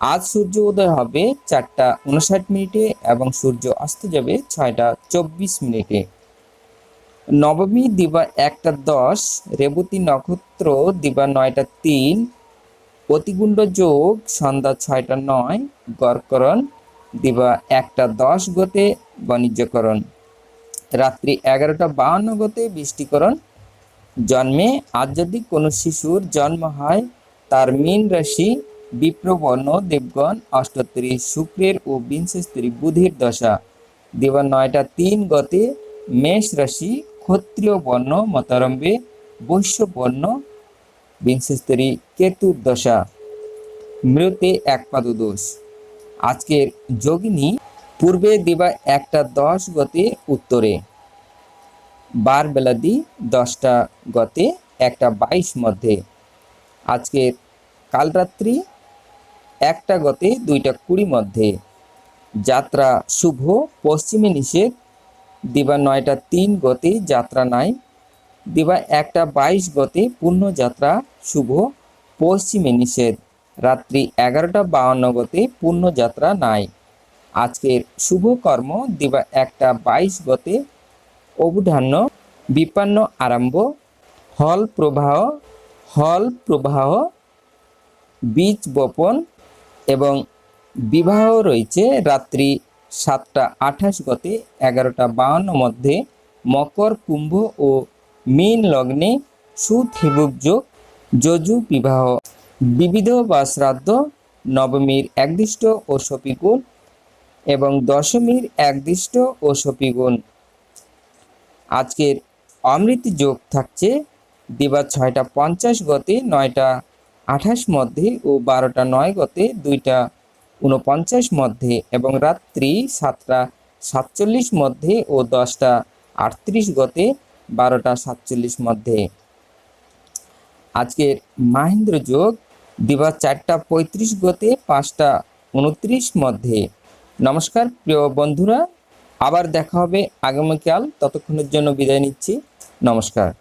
আজ সূর্য উদয় হবে চারটা উনষাট মিনিটে এবং সূর্য অস্ত যাবে ছয়টা চব্বিশ মিনিটে। নবমী দিবা একটা দশ, রেবতী নক্ষত্র দিবা নয়টা তিন, অতিগুণ্ড যোগ সন্ধ্যা ছয়টা নয়, গড়করণ দিবা একটা দশ গতে বাণিজ্যকরণ। রাত্রি এগারোটা বাহান্ন গতে বৃষ্টিকরণ। জন্মে আজ যদি কোনো শিশুর জন্ম হয়, তার মীন রাশি বিপ্রবর্ণ, দেবগণ অষ্টোত্তরী শুক্রের ও বিংশস্তরী বুধের দশা। দেবা নয়টা তিন গতে মেষ রাশি ক্ষত্রিয় বর্ণ, মতারম্ভে বৈশ্য বর্ণ বিংশস্তরী কেতুর দশা। মৃতে এক দোষ। আজকের যোগিনী পূর্বে দিবা একটা দশ গতে উত্তরে। বার বেলাদি দশটা গতে একটা বাইশ মধ্যে। আজকের কালরাত্রি একটা গতে দুইটা কুড়ি মধ্যে। যাত্রা শুভ, পশ্চিমে নিষেধ, দিবা নয়টা তিন গতে যাত্রা নাই, দিবা একটা বাইশ গতে পূর্ণ যাত্রা শুভ, পশ্চিমে নিষেধ, রাত্রি এগারোটা বাউন্ন গতে পূর্ণ যাত্রা নাই। আজকের শুভ কর্ম, দিবা একটা বাইশ গতে অবধান্য, বিপন্ন আরম্ভ, হল প্রবাহ হল প্রবাহ, বীজ বপন এবং বিবাহ রয়েছে রাত্রি সাতটা আঠাশ গতে এগারোটা বাউন্ন মধ্যে মকর কুম্ভ ও মীন লগ্নে সুথিবুক যোগ যজু বিবাহ। বিবিধ বা শ্রাদ্ধ নবমীর একদিষ্ট ও সপিগুণ এবং দশমীর একদিষ্ট ও সপিগুণ। আজকের অমৃত যোগ থাকছে দিবা ছয়টা পঞ্চাশ গতে নয়টা আঠাশ মধ্যে ও বারোটা নয় গতে দুইটা উনপঞ্চাশ মধ্যে এবং রাত্রি সাতটা সাতচল্লিশ মধ্যে ও দশটা আটত্রিশ গতে বারোটা সাতচল্লিশ মধ্যে। আজকের মাহেন্দ্র যোগ দিবা চারটা পঁয়ত্রিশ গতে পাঁচটা উনত্রিশ মধ্যে। নমস্কার, প্রিয় বন্ধুরা, আবার দেখা হবে আগামীকাল। ততক্ষণের জন্য বিদায় নিচ্ছি। নমস্কার।